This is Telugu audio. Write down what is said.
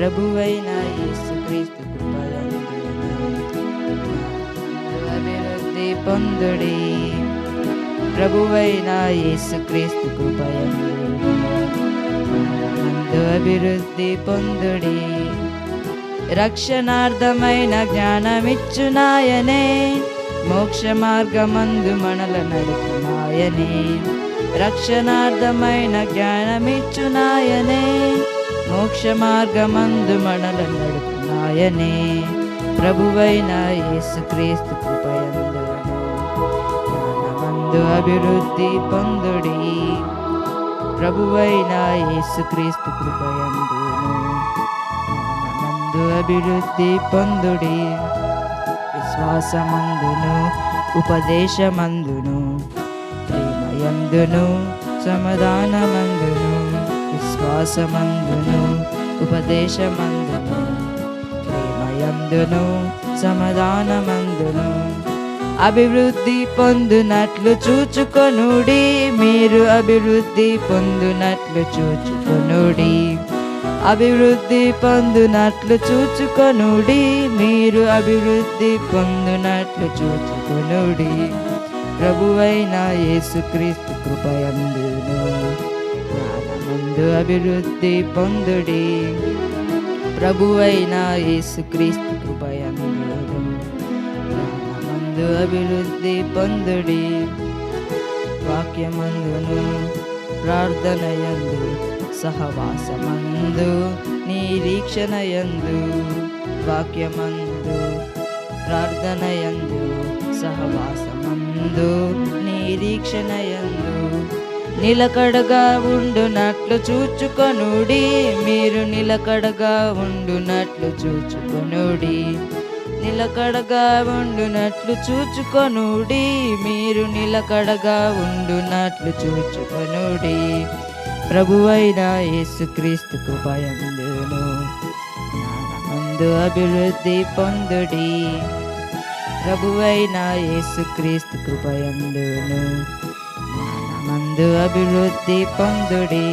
ప్రభువైన యేసుక్రీస్తు అభివృద్ధి పొందుడి. ప్రభువైన యేసుక్రీస్తు కృపయందు అభివృద్ధి పొందుడి. రక్షణార్థమైన జ్ఞానమిచ్చునాయనే. మోక్ష మార్గమందు మనల నడుపునాయనే. రక్షణార్థమైన జ్ఞానమిచ్చునాయనే. మోక్ష మార్గమందు మనల నడుపునాయనే ప్రభువైన యేసుక్రీస్తు కృపయందు జ్ఞానమందు అభివృద్ధి పొందుడి ప్రభువైన యేసుక్రీస్తు కృపయందు జ్ఞానమందు అభివృద్ధి పొందుడి విశ్వాసమందును ఉపదేశమందును ప్రేమయందును సమాధానమందును విశ్వాసమందును ఉపదేశమందును ప్రేమయందును సమాధానమందును. అభివృద్ధి పొందునట్లు చూచుకొనుడి మీరు అభివృద్ధి పొందునట్లు చూచుకొనుడి. అభివృద్ధి పొందునట్లు చూచుకొనుడి మీరు అభివృద్ధి పొందునట్లు చూచుకొనుడి. ప్రభువైన యేసుక్రీస్తు కృపయందును. జ్ఞానమందు అభివృద్ధి పొందుడి. ప్రభువైన యేసుక్రీస్తు కృపయందును జ్ఞానమందు అభివృద్ధి పొందుడి. వాక్యమందును ప్రార్థనయందు సహవాసమందు నిరీక్షణయందు వాక్యమందు ప్రార్థనయందు సహవాసమందు నిరీక్షణయందు నిలకడగా ఉండునట్లు చూచుకొనుడి. మీరు నిలకడగా ఉండునట్లు చూచుకొనుడి. నిలకడగా ఉండునట్లు చూచుకొనుడి. మీరు నిలకడగా ఉండునట్లు చూచుకొనుడి. ప్రభువైన యేసుక్రీస్తు కృపయందును ముందు అభివృద్ధి పొందుడి. ప్రభువైన యేసుక్రీస్తు కృపయందును జ్ఞానమందు అభివృద్ధి పొందుడి